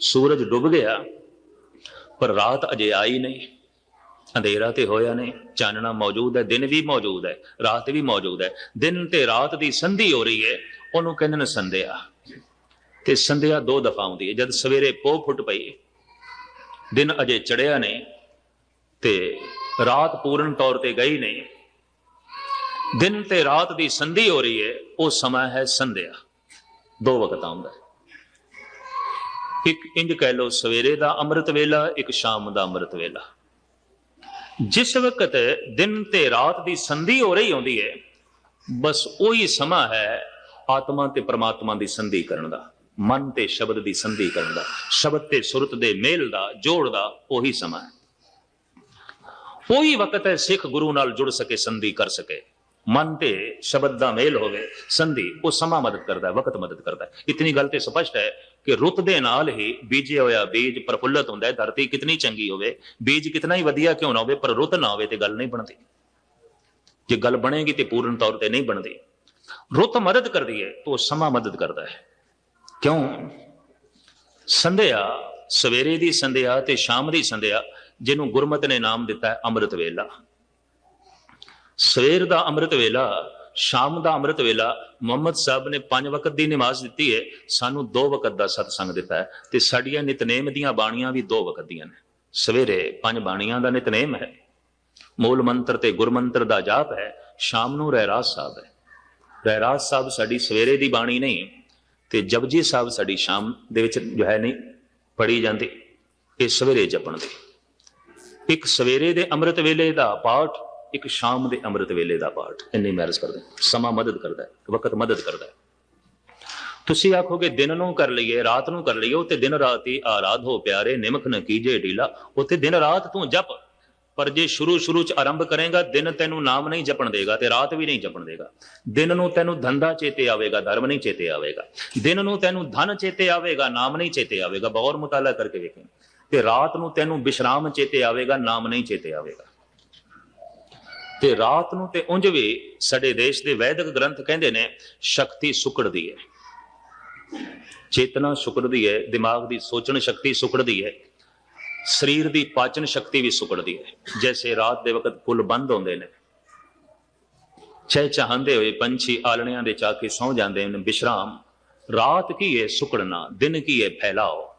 ਸੂਰਜ ਡੁੱਬ ਗਿਆ, ਪਰ ਰਾਤ ਅਜੇ ਆਈ ਨਹੀਂ। ਅੰਧੇਰਾ ਤੇ ਹੋਇਆ ਨਹੀਂ, ਚਾਨਣਾ ਮੌਜੂਦ ਹੈ, ਦਿਨ ਵੀ ਮੌਜੂਦ ਹੈ, ਰਾਤ ਵੀ ਮੌਜੂਦ ਹੈ। ਦਿਨ ਤੇ ਰਾਤ ਦੀ ਸੰਧੀ ਹੋ ਰਹੀ ਹੈ, ਉਹਨੂੰ ਕਹਿੰਦੇ ਨੇ ਸੰਧਿਆ। ਤੇ ਸੰਧਿਆ ਦੋ ਦਫਾ ਆਉਂਦੀ ਹੈ, ਜਦ ਸਵੇਰੇ ਪੋ ਫੁੱਟ ਪਈ ਦਿਨ ਅਜੇ ਚੜਿਆ ਨਹੀਂ ਤੇ ਰਾਤ ਪੂਰਨ ਤੌਰ ਤੇ ਗਈ ਨਹੀਂ। ਦਿਨ ਤੇ ਰਾਤ ਦੀ ਸੰਧੀ ਹੋ ਰਹੀ ਹੈ, ਉਹ ਸਮਾਂ ਹੈ ਸੰਧਿਆ। ਦੋ ਵਕਤ ਆਉਂਦਾ ਹੈ ਇੱਕ ਇੰਜ ਕਹਿ ਲੋ ਸਵੇਰੇ ਦਾ ਅੰਮ੍ਰਿਤ ਵੇਲਾ, ਇੱਕ ਸ਼ਾਮ ਦਾ ਅੰਮ੍ਰਿਤ ਵੇਲਾ। ਜਿਸ ਵਕਤ ਦਿਨ ਤੇ ਰਾਤ ਦੀ ਸੰਧੀ ਹੋ ਰਹੀ ਹੁੰਦੀ ਹੈ, ਬਸ ਉਹੀ ਸਮਾਂ ਹੈ ਆਤਮਾ ਤੇ ਪ੍ਰਮਾਤਮਾ ਦੀ ਸੰਧੀ ਕਰਨ ਦਾ, ਮਨ ਤੇ ਸ਼ਬਦ ਦੀ ਸੰਧੀ ਕਰਨ ਦਾ, ਸ਼ਬਦ ਤੇ ਸੁਰਤ ਦੇ ਮੇਲ ਦਾ, ਜੋੜ ਦਾ ਉਹੀ ਸਮਾਂ ਹੈ। ਉਹੀ ਵਕਤ ਹੈ ਸਿੱਖ ਗੁਰੂ ਨਾਲ ਜੁੜ ਸਕੇ, ਸੰਧੀ ਕਰ ਸਕੇ। ਮਨ ਤੇ ਸ਼ਬਦ ਦਾ ਮੇਲ ਹੋਵੇ, ਸੰਧੀ ਉਹ ਸਮਾਂ ਮਦਦ ਕਰਦਾ ਹੈ ਵਕਤ ਮਦਦ ਕਰਦਾ। ਹੈ ਇਤਨੀ ਗੱਲ ਤੇ ਸਪਸ਼ਟ ਹੈ ਕਿ ਰੁੱਤ ਦੇ ਨਾਲ ਹੀ ਬੀਜਿਆ ਹੋਇਆ ਬੀਜ ਪ੍ਰਫੁੱਲਤ ਹੁੰਦਾ ਹੈ, ਧਰਤੀ ਕਿਤਨੀ ਚੰਗੀ ਹੋਵੇ, ਬੀਜ ਕਿਤਨਾ ਹੀ ਵਧੀਆ ਕਿਉਂ ਨਾ ਹੋਵੇ, ਪਰ ਰੁੱਤ ਨਾ ਹੋਵੇ ਤੇ ਗੱਲ ਨਹੀਂ ਬਣਦੀ। ਜੇ ਗੱਲ ਬਣੇਗੀ ਤੇ ਪੂਰਨ ਤੌਰ ਤੇ ਨਹੀਂ ਬਣਦੀ। ਰੁੱਤ ਮਦਦ ਕਰਦੀ ਹੈ ਤਾਂ ਸਮਾਂ ਮਦਦ ਕਰਦਾ ਹੈ। ਕਿਉਂ? ਸੰਧਿਆ, ਸਵੇਰੇ ਦੀ ਸੰਧਿਆ ਤੇ ਸ਼ਾਮ ਦੀ ਸੰਧਿਆ, ਜਿਹਨੂੰ ਗੁਰਮਤ ਨੇ ਨਾਮ ਦਿੱਤਾ ਹੈ ਅੰਮ੍ਰਿਤ ਵੇਲਾ। ਸਵੇਰ ਦਾ ਅੰਮ੍ਰਿਤ ਵੇਲਾ ਸ਼ਾਮ ਦਾ ਅੰਮ੍ਰਿਤ ਵੇਲਾ ਮੁਹੰਮਦ ਸਾਹਿਬ ਨੇ ਪੰਜ ਵਕਤ ਦੀ ਨਮਾਜ਼ ਦਿੱਤੀ ਹੈ, ਸਾਨੂੰ ਦੋ ਵਕਤ ਦਾ ਸਤਸੰਗ ਦਿੱਤਾ ਹੈ ਤੇ ਸਾਡੀਆਂ ਨਿਤਨੇਮ ਦੀਆਂ ਬਾਣੀਆਂ ਵੀ ਦੋ ਵਕਤ ਦੀਆਂ ਨੇ। ਸਵੇਰੇ ਪੰਜ ਬਾਣੀਆਂ ਦਾ ਨਿਤਨੇਮ ਹੈ, ਮੂਲ ਮੰਤਰ ਤੇ ਗੁਰਮੰਤਰ ਦਾ ਜਾਪ ਹੈ, ਸ਼ਾਮ ਨੂੰ ਰਹਿਰਾਸ ਸਾਹਿਬ ਹੈ। ਰਹਿਰਾਸ ਸਾਹਿਬ ਸਾਡੀ ਸਵੇਰੇ ਦੀ ਬਾਣੀ ਨਹੀਂ, ਤੇ ਜਪਜੀ ਸਾਹਿਬ ਸਾਡੀ ਸ਼ਾਮ ਦੇ ਵਿੱਚ ਜੋ ਹੈ ਨਹੀਂ ਪੜੀ ਜਾਂਦੀ, ਇਹ ਸਵੇਰੇ ਜਪਣ ਦੀ ਇੱਕ ਸਵੇਰੇ ਦੇ ਅੰਮ੍ਰਿਤ ਵੇਲੇ ਦਾ ਪਾਠ ਇੱਕ ਸ਼ਾਮ ਦੇ ਅੰਮ੍ਰਿਤ ਵੇਲੇ ਦਾ ਪਾਠ, ਇੰਨੀ ਮੈਰਜ ਕਰਦਾ ਸਮਾਂ ਮਦਦ ਕਰਦਾ ਵਕਤ ਮਦਦ ਕਰਦਾ ਹੈ। ਤੁਸੀਂ ਆਖੋਗੇ, ਦਿਨ ਨੂੰ ਕਰ ਲਈਏ, ਰਾਤ ਨੂੰ ਕਰ ਲਈਏ ਉਹ ਤੇ ਦਿਨ ਰਾਤ ਹੀ ਆਰਾਧ ਹੋ ਪਿਆਰੇ, ਨਿਮਖ ਨ ਕੀਜੇ ਢੀਲਾ, ਉੱਥੇ ਦਿਨ ਰਾਤ ਤੂੰ ਜਪ। ਪਰ ਜੇ ਸ਼ੁਰੂ ਸ਼ੁਰੂ ਚ ਆਰੰਭ ਕਰੇਗਾ, ਦਿਨ ਤੈਨੂੰ ਨਾਮ ਨਹੀਂ ਜਪਣ ਦੇਗਾ ਤੇ ਰਾਤ ਵੀ ਨਹੀਂ ਜਪਣ ਦੇਗਾ। ਦਿਨ ਨੂੰ ਤੈਨੂੰ ਧੰਦਾ ਚੇਤੇ ਆਵੇਗਾ, ਧਰਮ ਨਹੀਂ ਚੇਤੇ ਆਵੇਗਾ। ਦਿਨ ਨੂੰ ਤੈਨੂੰ ਧਨ ਚੇਤੇ ਆਵੇਗਾ, ਨਾਮ ਨਹੀਂ ਚੇਤੇ ਆਵੇਗਾ। ਬਹੁਤ ਮੁਤਾਲਾ ਕਰਕੇ ਵੇਖੇ ਤੇ ਰਾਤ ਨੂੰ ਤੈਨੂੰ ਵਿਸ਼ਰਾਮ ਚੇਤੇ ਆਵੇਗਾ, ਨਾਮ ਨਹੀਂ ਚੇਤੇ ਆਵੇਗਾ। ਤੇ ਰਾਤ ਨੂੰ ਤੇ ਉਂਝ ਵੀ ਸਾਡੇ ਦੇਸ਼ ਦੇ ਵੈਦਿਕ ਗ੍ਰੰਥ ਕਹਿੰਦੇ ਨੇ, ਸ਼ਕਤੀ ਸੁਕੜਦੀ ਹੈ। ਚੇਤਨਾ ਸੁਕੜਦੀ ਹੈ, ਦਿਮਾਗ ਦੀ ਸੋਚਣ ਸ਼ਕਤੀ ਸੁਕੜਦੀ ਹੈ, ਸਰੀਰ ਦੀ ਪਾਚਨ ਸ਼ਕਤੀ ਵੀ ਸੁਕੜਦੀ ਹੈ। ਜੈਸੇ ਰਾਤ ਦੇ ਵਕਤ ਫੁੱਲ ਬੰਦ ਹੁੰਦੇ ਨੇ ਚਹਿ ਚਾਹੰਦੇ ਹੋਏ ਪੰਛੀ ਆਲਣਿਆਂ ਦੇ ਚਾ ਕੇ ਸੌ ਜਾਂਦੇ ਨੇ ਵਿਸ਼ਰਾਮ ਰਾਤ ਕੀ ਹੈ ਸੁਕੜਨਾ, ਦਿਨ ਕੀ ਹੈ ਫੈਲਾਓ?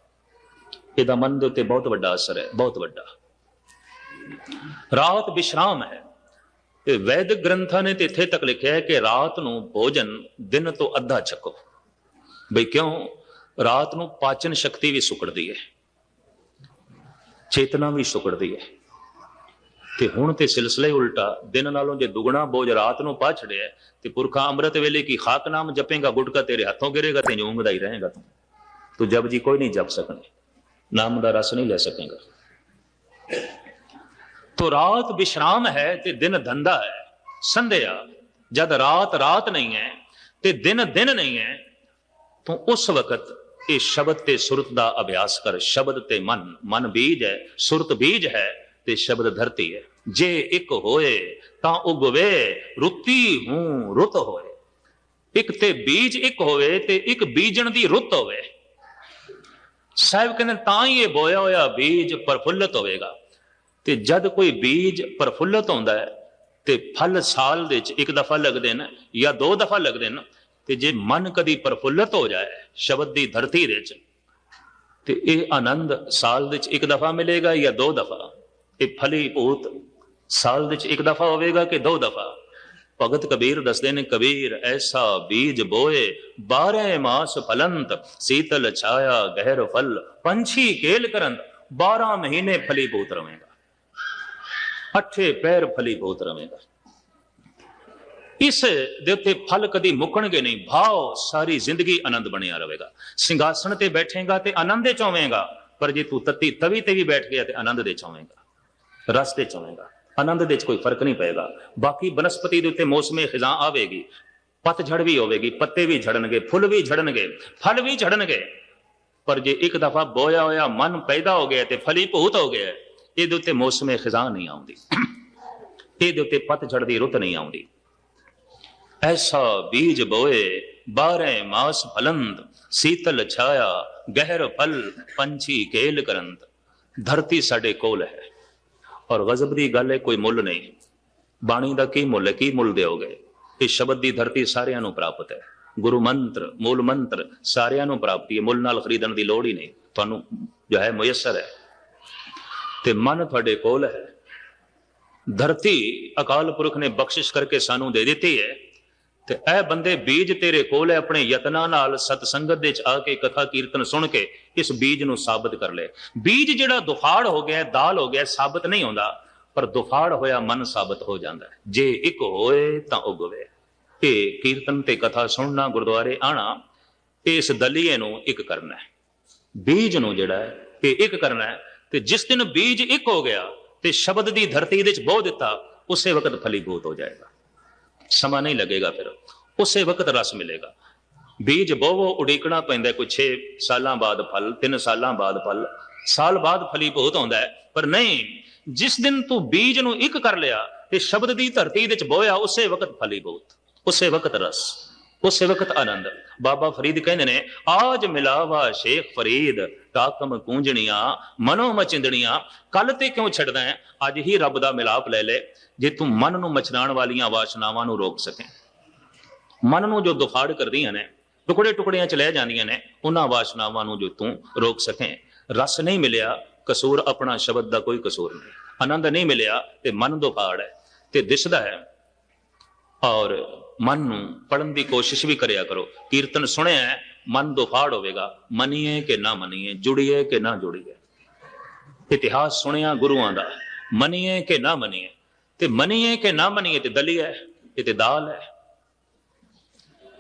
ਇਹਦਾ ਮਨ ਦੇ ਉੱਤੇ ਬਹੁਤ ਵੱਡਾ ਅਸਰ ਹੈ, ਬਹੁਤ ਵੱਡਾ। ਰਾਤ ਵਿਸ਼ਰਾਮ ਹੈ। ਤੇ ਵੈਦਿਕ ਗ੍ਰੰਥਾਂ ਨੇ ਤੇ ਇੱਥੇ ਤੱਕ ਲਿਖਿਆ ਹੈ ਕਿ ਰਾਤ ਨੂੰ ਭੋਜਨ ਦਿਨ ਤੋਂ ਅੱਧਾ ਛਕੋ ਬਈ ਕਿਉਂ? ਰਾਤ ਨੂੰ ਪਾਚਨ ਸ਼ਕਤੀ ਵੀ ਸੁਕੜਦੀ ਹੈ। ਚੇਤਨਾ ਵੀ ਸੁਕੜਦੀ ਹੈ। ਤੇ ਹੁਣ ਤੇ ਸਿਲਸਿਲਾ ਹੀ ਉਲਟਾ, ਦਿਨ ਨਾਲੋਂ ਜੇ ਦੁਗਣਾ ਬੋਝ ਰਾਤ ਨੂੰ ਪਾ ਛੜਿਆ ਤੇ ਪੁਰਖਾ ਅੰਮ੍ਰਿਤ ਵੇਲੇ ਕੀ ਖਾਕ ਨਾਮ ਜਪੇਗਾ, ਗੁਟਕਾ ਤੇਰੇ ਹੱਥੋਂ ਗਿਰੇਗਾ ਤੇ ਉਂਗਦਾ ਹੀ ਰਹੇਗਾ ਤੂੰ। ਤੂੰ ਜਪ ਜੀ ਕੋਈ ਨਹੀਂ ਜਪ ਸਕਣੇ ਨਾਮ ਦਾ ਰਸ ਨਹੀਂ ਲੈ ਸਕੇਗਾ। ਤੋ ਰਾਤ ਬਿਸ਼ਰਾਮ ਹੈ ਤੇ ਦਿਨ ਧੰਦਾ ਹੈ। ਸੰਧਿਆ, ਜਦ ਰਾਤ ਰਾਤ ਨਹੀਂ ਹੈ ਤੇ ਦਿਨ ਦਿਨ ਨਹੀਂ ਹੈ, ਤੋ ਉਸ ਵਕਤ ਇਹ ਸ਼ਬਦ ਤੇ ਸੁਰਤ ਦਾ ਅਭਿਆਸ ਕਰ। ਸ਼ਬਦ ਤੇ ਮਨ ਮਨ ਬੀਜ ਹੈ, ਸੁਰਤ ਬੀਜ ਹੈ ਤੇ ਸ਼ਬਦ ਧਰਤੀ ਹੈ। ਜੇ ਇੱਕ ਹੋਏ ਤਾਂ ਉਗਵੇ, ਰੁੱਤੀ ਹੂੰ, ਰੁੱਤ ਹੋਏ। ਇੱਕ ਤੇ ਬੀਜ ਇੱਕ ਹੋਵੇ ਤੇ ਇੱਕ ਬੀਜਣ ਦੀ ਰੁੱਤ ਹੋਵੇ। ਸਾਹਿਬ ਕਹਿੰਦੇ ਤਾਂ ਹੀ ਇਹ ਬੋਇਆ ਹੋਇਆ ਬੀਜ ਪਰਫੁੱਲਤ ਹੋਵੇਗਾ। ਤੇ ਜਦ ਕੋਈ ਬੀਜ ਪ੍ਰਫੁੱਲਤ ਹੁੰਦਾ ਹੈ, ਤੇ ਫਲ ਸਾਲ ਦੇ ਵਿੱਚ ਇੱਕ ਦਫਾ ਲੱਗਦੇ ਨੇ ਜਾਂ ਦੋ ਦਫਾ ਲੱਗਦੇ ਨੇ, ਤੇ ਜੇ ਮਨ ਕਦੀ ਪ੍ਰਫੁੱਲਤ ਹੋ ਜਾਏ, ਸ਼ਬਦ ਦੀ ਧਰਤੀ ਦੇ ਵਿੱਚ, ਤੇ ਇਹ ਆਨੰਦ ਸਾਲ ਦੇ ਵਿੱਚ ਇੱਕ ਦਫਾ ਮਿਲੇਗਾ ਜਾਂ ਦੋ ਦਫਾ? ਇਹ ਫਲੀ ਭੂਤ ਸਾਲ ਦੇ ਵਿੱਚ ਇੱਕ ਦਫਾ ਹੋਵੇਗਾ ਕਿ ਦੋ ਦਫਾ? ਭਗਤ ਕਬੀਰ ਦੱਸਦੇ ਨੇ, ਕਬੀਰ ਐਸਾ ਬੀਜ ਬੋਏ 12 ਮਾਸ ਫਲੰਤ, ਸੀਤਲ ਛਾਇਆ ਗਹਿਰ ਫਲ, ਪੰਛੀ ਕੇਲ ਕਰਨ 12 ਮਹੀਨੇ ਫਲੀ ਭੂਤ ਰਵੇਗਾ। ਅੱਠੇ ਪੈਰ ਫਲੀ ਭੂਤ ਰਵੇਗਾ ਇਸ ਦੇ ਉੱਤੇ ਫਲ ਕਦੀ ਮੁੱਕਣਗੇ ਨਹੀਂ ਭਾਵ ਸਾਰੀ ਜ਼ਿੰਦਗੀ ਆਨੰਦ ਬਣਿਆ ਰਹੇਗਾ ਸਿੰਘਾਸਣ ਤੇ ਬੈਠੇਗਾ ਤੇ ਆਨੰਦ ਦੇ ਚਾਵੇਂਗਾ, ਪਰ ਜੇ ਤੂੰ ਤੱਤੀ ਤਵੀ ਤੇ ਵੀ ਬੈਠ ਗਿਆ ਤੇ ਆਨੰਦ ਦੇ ਚਾਵੇਂਗਾ ਰਸ ਤੇ ਚਾਵੇਂਗਾ, ਆਨੰਦ ਦੇ ਵਿੱਚ ਕੋਈ ਫ਼ਰਕ ਨਹੀਂ ਪਏਗਾ। ਬਾਕੀ ਬਨਸਪਤੀ ਦੇ ਉੱਤੇ ਮੌਸਮੇ ਖਿਜ਼ਾ ਆਵੇਗੀ ਪਤਝੜ ਵੀ ਹੋਵੇਗੀ, ਪੱਤੇ ਵੀ ਝੜਨਗੇ, ਫੁੱਲ ਵੀ ਝੜਨਗੇ, ਫਲ ਵੀ ਝੜਨਗੇ। ਪਰ ਜੇ ਇੱਕ ਦਫਾ ਬੋਇਆ ਹੋਇਆ ਮਨ ਪੈਦਾ ਹੋ ਗਿਆ ਤੇ ਫਲੀ ਭੂਤ ਹੋ ਗਿਆ ਇਹਦੇ ਉੱਤੇ ਮੌਸਮੇ ਖਿਜ਼ਾ ਨਹੀਂ ਆਉਂਦੀ। ਇਹਦੇ ਉੱਤੇ ਪਤਝੜ ਦੀ ਰੁੱਤ ਨਹੀਂ ਆਉਂਦੀ। ਐਸਾ ਬੀਜ ਬੋਏ ਬਾਰੇ ਮਾਸ ਫਲੰਦ, ਸੀਤਲ ਛਾਇਆ, ਗਹਿਰ ਫਲ, ਪੰਛੀ ਕੇਲ ਕਰੰਦ। ਧਰਤੀ ਸਾਡੇ ਕੋਲ ਹੈ। ਔਰ ਗਜ਼ਬ ਦੀ ਗੱਲ ਹੈ, ਕੋਈ ਮੁੱਲ ਨਹੀਂ। ਬਾਣੀ ਦਾ ਕੀ ਮੁੱਲ ਹੈ, ਕੀ ਮੁੱਲ ਦਿਓਗੇ? ਇਹ ਸ਼ਬਦ ਦੀ ਧਰਤੀ ਸਾਰਿਆਂ ਨੂੰ ਪ੍ਰਾਪਤ ਹੈ। ਗੁਰੂ ਮੰਤਰ, ਮੂਲ ਮੰਤਰ ਸਾਰਿਆਂ ਨੂੰ ਪ੍ਰਾਪਤੀ ਹੈ। ਮੁੱਲ ਨਾਲ ਖਰੀਦਣ ਦੀ ਲੋੜ ਹੀ ਨਹੀਂ। ਤੁਹਾਨੂੰ ਜੋ ਹੈ ਮੁਯਸਰ ਹੈ। ਤੇ ਮਨ ਤੁਹਾਡੇ ਕੋਲ ਹੈ। ਧਰਤੀ ਅਕਾਲ ਪੁਰਖ ਨੇ ਬਖਸ਼ਿਸ਼ ਕਰਕੇ ਸਾਨੂੰ ਦੇ ਦਿੱਤੀ ਹੈ। ਤੇ ਇਹ ਬੰਦੇ ਬੀਜ ਤੇਰੇ ਕੋਲ ਹੈ, ਆਪਣੇ ਯਤਨਾਂ ਨਾਲ ਸਤਸੰਗਤ ਦੇ ਚ ਆ ਕੇ ਕਥਾ ਕੀਰਤਨ ਸੁਣ ਕੇ ਇਸ ਬੀਜ ਨੂੰ ਸਾਬਤ ਕਰ ਲੈ। ਬੀਜ ਜਿਹੜਾ ਦੁਫਾੜ ਹੋ ਗਿਆ, ਦਾਲ ਹੋ ਗਿਆ, ਸਾਬਤ ਨਹੀਂ ਹੁੰਦਾ, ਪਰ ਦੁਫਾੜ ਹੋਇਆ ਮਨ ਸਾਬਤ ਹੋ ਜਾਂਦਾ ਜੇ ਇੱਕ ਹੋਏ ਤਾਂ ਉਗਵੇ। ਇਹ ਕੀਰਤਨ ਤੇ ਕਥਾ ਸੁਣਨਾ, ਗੁਰਦੁਆਰੇ ਆਣਾ ਇਸ ਦਲੀਏ ਨੂੰ ਇੱਕ ਕਰਨਾ ਹੈ। ਬੀਜ ਨੂੰ ਜਿਹੜਾ ਹੈ, ਇਹ ਇੱਕ ਕਰਨਾ ਹੈ। ਤੇ ਜਿਸ ਦਿਨ ਬੀਜ ਇੱਕ ਹੋ ਗਿਆ ਤੇ ਸ਼ਬਦ ਦੀ ਧਰਤੀ ਦੇ ਵਿੱਚ ਬੋ ਦਿੱਤਾ, ਉਸੇ ਵਕਤ ਫਲੀਭੂਤ ਹੋ ਜਾਏਗਾ। ਸਮਾਂ ਨਹੀਂ ਲੱਗੇਗਾ ਫਿਰ। ਉਸੇ ਵਕਤ ਰਸ ਮਿਲੇਗਾ। ਬੀਜ ਬੋਵੋ ਉਡੀਕਣਾ ਪੈਂਦਾ ਕੋਈ 6 ਸਾਲਾਂ ਬਾਅਦ ਫਲ 3 ਸਾਲਾਂ ਬਾਅਦ ਫਲ, ਸਾਲ ਬਾਅਦ ਫਲੀਭੂਤ ਹੁੰਦਾ ਹੈ। ਪਰ ਨਹੀਂ, ਜਿਸ ਦਿਨ ਤੂੰ ਬੀਜ ਨੂੰ ਇੱਕ ਕਰ ਲਿਆ ਤੇ ਸ਼ਬਦ ਦੀ ਧਰਤੀ ਦੇ ਵਿੱਚ ਬੋਇਆ ਉਸੇ ਵਕਤ ਫਲੀਭੂਤ, ਉਸੇ ਵਕਤ ਰਸ। ਉਸੇ ਵਕਤ ਆਨੰਦ। ਬਾਬਾ ਫਰੀਦ ਕਹਿੰਦੇ ਨੇ, ਆਜ ਮਿਲਾਵਾ ਸ਼ੇਖ ਫਰੀਦ ਕਾਕਮ ਕੂੰਜਣੀਆਂ ਮਨੋ ਮਚਿੰਦਣੀਆਂ ਕੱਲ ਤੇ ਕਿਉਂ ਛੱਡਦਾ ਹੈ? ਅੱਜ ਹੀ ਰੱਬ ਦਾ ਮਿਲਾਪ ਲੈ ਲੈ, ਜੇ ਤੂੰ ਮਨ ਨੂੰ ਮਚਨਾਣ ਵਾਲੀਆਂ ਵਾਸ਼ਨਾਵਾਂ ਨੂੰ ਰੋਕ ਸਕੇ। ਮਨ ਨੂੰ ਜੋ ਦੁਫਾੜ ਕਰਦੀਆਂ ਨੇ, ਟੁਕੜੇ ਟੁਕੜਿਆਂ ਚ ਲੈ ਜਾਂਦੀਆਂ ਨੇ, ਉਹਨਾਂ ਵਾਸ਼ਨਾਵਾਂ ਨੂੰ ਜੋ ਤੂੰ ਰੋਕ ਸਕੇ। ਰਸ ਨਹੀਂ ਮਿਲਿਆ, ਕਸੂਰ ਆਪਣਾ ਸ਼ਬਦ ਦਾ ਕੋਈ ਕਸੂਰ ਨਹੀਂ। ਆਨੰਦ ਨਹੀਂ ਮਿਲਿਆ ਤੇ ਮਨ ਦੁਫਾੜ ਹੈ ਤੇ ਦਿਸਦਾ ਹੈ। ਔਰ ਮਨ ਨੂੰ ਪੜਨ ਦੀ ਕੋਸ਼ਿਸ਼ ਵੀ ਕਰਿਆ ਕਰੋ। ਕੀਰਤਨ ਸੁਣਿਆ ਹੈ, ਮਨ ਦੁਫਾੜ ਹੋਵੇਗਾ। ਮੰਨੀਏ ਕਿ ਨਾ ਮੰਨੀਏ ਜੁੜੀਏ ਕਿ ਨਾ ਜੁੜੀਏ। ਇਤਿਹਾਸ ਸੁਣਿਆ ਗੁਰੂਆਂ ਦਾ ਮੰਨੀਏ ਕਿ ਨਾ ਮੰਨੀਏ। ਤੇ ਮੰਨੀਏ ਕਿ ਨਾ ਮੰਨੀਏ ਤੇ ਦਲੀ ਹੈ ਇਹ ਤੇ ਦਾਲ ਹੈ।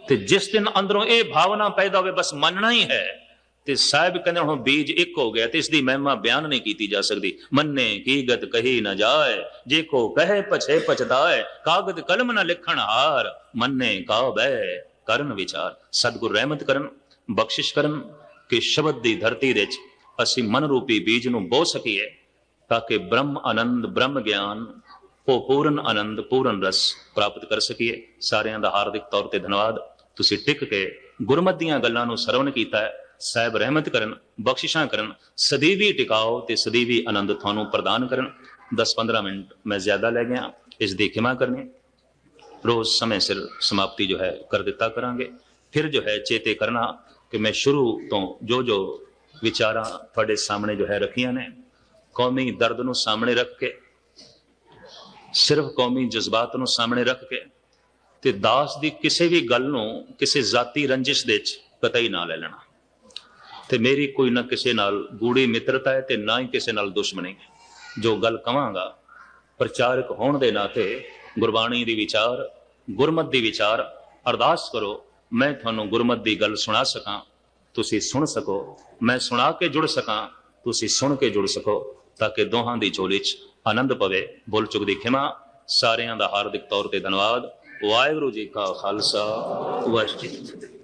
ਤੇ ਜਿਸ ਦਿਨ ਅੰਦਰੋਂ ਇਹ ਭਾਵਨਾ ਪੈਦਾ ਹੋਵੇ ਬਸ ਮੰਨਣਾ ਹੀ ਹੈ। ਤੇ ਸਾਹਿਬ ਕਹਿੰਦੇ ਹੁਣ ਬੀਜ ਇੱਕ ਹੋ ਗਿਆ ਤੇ ਇਸ ਦੀ ਮਹਿਮਾ ਬਿਆਨ ਨਹੀਂ ਕੀਤੀ ਜਾ ਸਕਦੀ। ਮੰਨੇ ਕੀ ਗਤ ਕਹੀ ਨਾ ਜਾਏ, ਜੇ ਕੋ ਕਹੇ ਪਛੇ ਪਛਤਾਏ ਕਾਗਦ ਕਲਮ ਨਾ ਲਿਖਣ ਹਾਰ, ਮੰਨੇ ਕਾ ਬੈ ਕਰਨ ਵਿਚਾਰ। ਸਤਿਗੁਰ ਰਹਿਮਤ ਕਰਨ, ਬਖਸ਼ਿਸ਼ ਕਰਨ ਕਿ ਸ਼ਬਦ ਦੀ ਧਰਤੀ ਦੇ ਵਿੱਚ ਅਸੀਂ ਮਨ ਰੂਪੀ ਬੀਜ ਨੂੰ ਬੋ ਸਕੀਏ, ਤਾਂ ਕਿ ਬ੍ਰਹਮ ਆਨੰਦ, ਬ੍ਰਹਮ ਗਿਆਨ ਉਹ ਪੂਰਨ ਆਨੰਦ, ਪੂਰਨ ਰਸ ਪ੍ਰਾਪਤ ਕਰ ਸਕੀਏ। ਸਾਰਿਆਂ ਦਾ ਹਾਰਦਿਕ ਤੌਰ ਤੇ ਧੰਨਵਾਦ। ਤੁਸੀਂ ਟਿਕ ਕੇ ਗੁਰਮਤਿ ਦੀਆਂ ਗੱਲਾਂ ਨੂੰ ਸਰਵਣ ਕੀਤਾ ਹੈ। ਸਾਹਿਬ ਰਹਿਮਤ ਕਰਨ, ਬਖਸ਼ਿਸ਼ਾਂ ਕਰਨ ਸਦੀਵੀ ਟਿਕਾਓ ਤੇ ਸਦੀਵੀ ਆਨੰਦ ਤੁਹਾਨੂੰ ਪ੍ਰਦਾਨ ਕਰਨ। 10-15 ਮਿੰਟ ਮੈਂ ਜ਼ਿਆਦਾ ਲੈ ਗਿਆ, ਇਸ ਦੀ ਖਿਮਾ ਕਰਨੀ। ਰੋਜ਼ ਸਮੇਂ ਸਿਰ ਸਮਾਪਤੀ ਜੋ ਹੈ ਕਰ ਦਿੱਤਾ ਕਰਾਂਗੇ। ਫਿਰ ਜੋ ਹੈ ਚੇਤੇ ਕਰਨਾ ਕਿ ਮੈਂ ਸ਼ੁਰੂ ਤੋਂ ਜੋ ਜੋ ਵਿਚਾਰਾਂ ਤੁਹਾਡੇ ਸਾਹਮਣੇ ਜੋ ਹੈ ਰੱਖੀਆਂ ਨੇ, ਕੌਮੀ ਦਰਦ ਨੂੰ ਸਾਹਮਣੇ ਰੱਖ ਕੇ, ਸਿਰਫ ਕੌਮੀ ਜਜ਼ਬਾਤ ਨੂੰ ਸਾਹਮਣੇ ਰੱਖ ਕੇ ਤੇ ਦਾਸ ਦੀ ਕਿਸੇ ਵੀ ਗੱਲ ਨੂੰ ਕਿਸੇ ਜ਼ਾਤੀ ਰੰਜਿਸ਼ ਦੇ ਵਿੱਚ ਕਤਈ ਨਾ ਲੈ ਲੈਣਾ। ਤੇ ਮੇਰੀ ਕੋਈ ਨਾ ਕਿਸੇ ਨਾਲ ਗੂੜੀ ਮਿੱਤਰਤਾ ਹੈ ਤੇ ਨਾ ਹੀ ਕਿਸੇ ਨਾਲ ਦੁਸ਼ਮਣੀ। ਜੋ ਗੱਲ ਕਵਾਂਗਾ, ਪ੍ਰਚਾਰਕ ਹੋਣ ਦੇ ਨਾਤੇ ਗੁਰਬਾਣੀ ਦੀ ਵਿਚਾਰ, ਗੁਰਮਤ ਦੀ ਵਿਚਾਰ, ਅਰਦਾਸ ਕਰੋ, ਮੈਂ ਤੁਹਾਨੂੰ ਗੁਰਮਤ ਦੀ ਗੱਲ ਸੁਣਾ ਸਕਾਂ। ਤੁਸੀਂ ਸੁਣ ਸਕੋ, ਮੈਂ ਸੁਣਾ ਕੇ ਜੁੜ ਸਕਾਂ, ਤੁਸੀਂ ਸੁਣ ਕੇ ਜੁੜ ਸਕੋ, ਤਾਂ ਕਿ ਦੋਹਾਂ ਦੀ ਝੋਲੀ 'ਚ ਆਨੰਦ ਪਵੇ। ਬੋਲ ਚੁੱਕ ਦੀ ਖਿਮਾ, ਸਾਰਿਆਂ ਦਾ ਹਾਰਦਿਕ ਤੌਰ ਤੇ ਧੰਨਵਾਦ। ਵਾਹਿਗੁਰੂ ਜੀ ਕਾ ਖਾਲਸਾ, ਵਾਹਿਗੁਰੂ ਜੀ